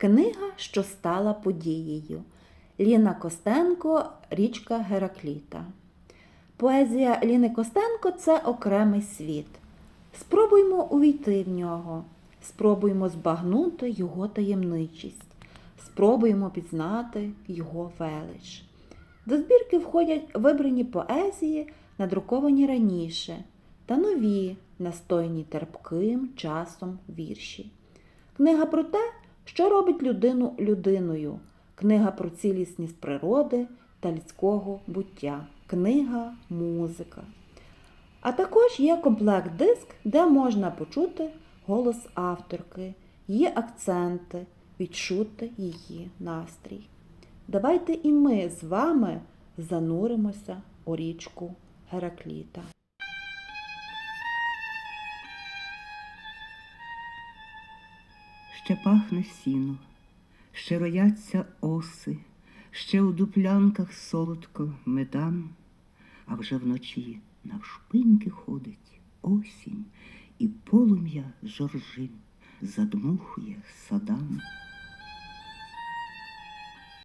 Книга, що стала подією. Ліна Костенко Річка Геракліта. Поезія Ліни Костенко це окремий світ. Спробуймо увійти в нього, спробуймо збагнути його таємничість, спробуємо пізнати його велич. До збірки входять вибрані поезії, надруковані раніше, та нові, настойні терпким часом вірші. Книга про те, що робить людину людиною, книга про цілісність природи та людського буття, книга музика. А також є комплект-диск, де можна почути голос авторки, її акценти, відчути її настрій. Давайте і ми з вами зануримося у річку Геракліта. Ще пахне сіно, ще рояться оси, ще у дуплянках солодко медан, а вже вночі навшпиньки ходить осінь, і полум'я жоржин задмухує садам.